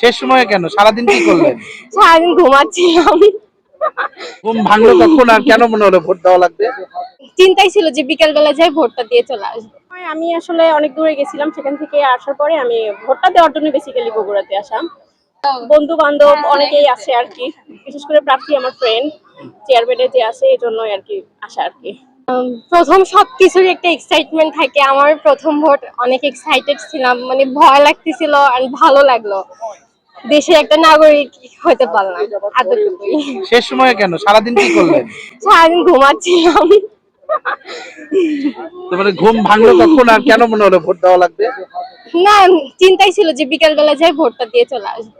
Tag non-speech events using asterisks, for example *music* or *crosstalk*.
শেষ সময়ে কেন? সারাদিন কি করলেন? সারাদিন ঘুমাচ্ছিলাম। ঘুম ভাঙলো কখন আর কেন মনে হলো ভোট দেওয়া লাগবে? চিন্তাই ছিল যে বিকেল বেলা যাই ভোটটা দিয়ে চলে আসব। আমি আসলে অনেক দূরে গেছিলাম সেখান থেকে আসার পরে আমি ভোটটা দেওয়ার জন্য বেসিক্যালি বগুড়াতে আসা বন্ধু বান্ধব অনেকেই আছে আর কি বিশেষ করে প্রার্থী আমার ফ্রেন্ড চেয়ারম্যানে যে আছে এই জন্যই আর কি আসা আর কি। প্রথম সবকিছুর একটা এক্সাইটমেন্ট থাকে। আমার প্রথম ভোট অনেক এক্সাইটেড ছিলাম মানে ভয় লাগতেছিল আর ভালো লাগল। দেশের একটা নাগরিক হতে পারলাম এতটুকুই। শেষ সময়ে কেন? সারাদিন কি করলেন? *laughs* সারাদিন ঘুমাচ্ছিলাম। তোমার ঘুম ভাঙলো কখন আর কেন মনে হলো ভোট দেওয়া লাগবে? না চিন্তাই ছিল যে বিকেল বেলা যাই ভোটটা দিয়ে চলে আসব।